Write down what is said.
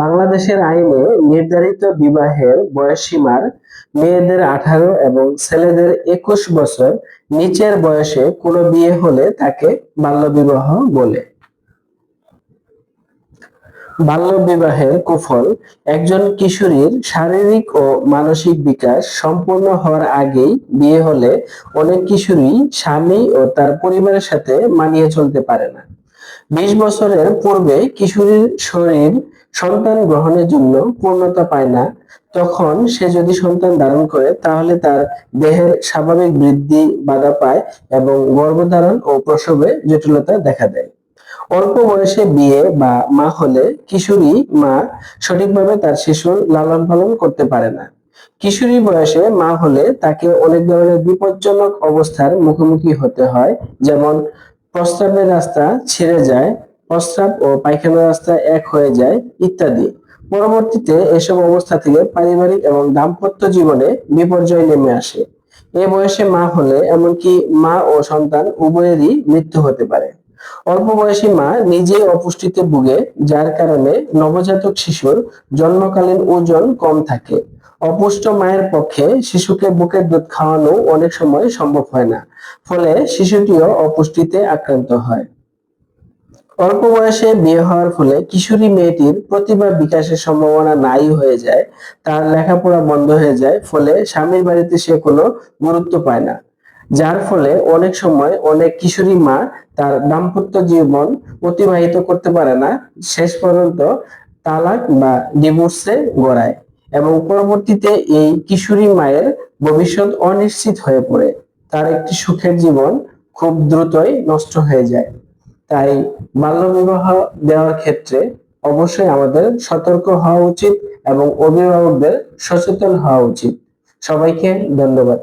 বাংলাদেশের আইনে নির্ধারিত বিবাহের বয়সসীমার মেয়েদের আঠারো এবং ছেলেদের একুশ বছর, নিচের বয়সে কোনো বিয়ে হলে তাকে বাল্যবিবাহ বলে। বাল্যবিবাহের কুফল, একজন কিশোরীর শারীরিক ও মানসিক বিকাশ সম্পূর্ণ হওয়ার আগেই বিয়ে হলে অনেক কিশোরী স্বামী ও তার পরিবারের সাথে মানিয়ে চলতে পারে না। বিশ বছরের পূর্বে কিশোরীর শরীর সন্তান গ্রহণের জন্য পূর্ণতা পায় না, তখন সে যদি সন্তান ধারণ করে, তাহলে তার দেহের স্বাভাবিক বৃদ্ধি বাধা পায় এবং গর্ভধারণ ও প্রসবে জটিলতা দেখা দেয়। অল্প বয়সে বিয়ে বা মা হলে কিশোরী মা সঠিকভাবে তার শিশুর লালন পালন করতে পারে না। কিশোরী বয়সে মা হলে তাকে অনেক ধরনের বিপজ্জনক অবস্থার মুখোমুখি হতে হয়, যেমন প্রস্রাবের রাস্তা ছেড়ে যায়, প্রস্রাব ও পায়খানার রাস্তা এক হয়ে যায়, ইত্যাদি। পরবর্তীতে এসব অবস্থা থেকে পারিবারিক এবং দাম্পত্য জীবনে বিপর্যয় নেমে আসে। এ বয়সে মা হলে এমনকি মা ও সন্তান উভয়েরই মৃত্যু হতে পারে। অল্প বয়সী মা নিজেই অপুষ্টিতে ভুগে, যার কারণে নবজাতক শিশুর জন্মকালীন ওজন কম থাকে। অপুষ্ট মায়ের পক্ষে শিশুকে বুকের দুধ খাওয়ানো অনেক সময় সম্ভব হয় না। ফলে শিশুটিও অপুষ্টিতে আক্রান্ত হয়। অল্প বয়সে বিয়ে হওয়ার ফলে কিশোরী মেয়েটির প্রতিভা বিকাশের সম্ভাবনা নাই হয়ে যায়, তার লেখাপড়া বন্ধ হয়ে যায়, ফলে স্বামীর বাড়িতে সে কোনো গুরুত্ব পায় না। যার ফলে অনেক সময় অনেক কিশোরী মা তার দাম্পত্য জীবন অতিবাহিত করতে পারে না, শেষ পর্যন্ত তালাক বা ডিভোর্সে গড়ায়। এবং পরবর্তীতে এই কিশোরী মায়ের ভবিষ্যৎ অনিশ্চিত হয়ে পড়ে। তার একটি সুখের জীবন খুব দ্রুতই নষ্ট হয়ে যায়। তাই বাল্যবিবাহ দেওয়ার ক্ষেত্রে অবশ্যই আমাদের সতর্ক হওয়া উচিত এবং অভিভাবকদের সচেতন হওয়া উচিত। সবাইকে ধন্যবাদ।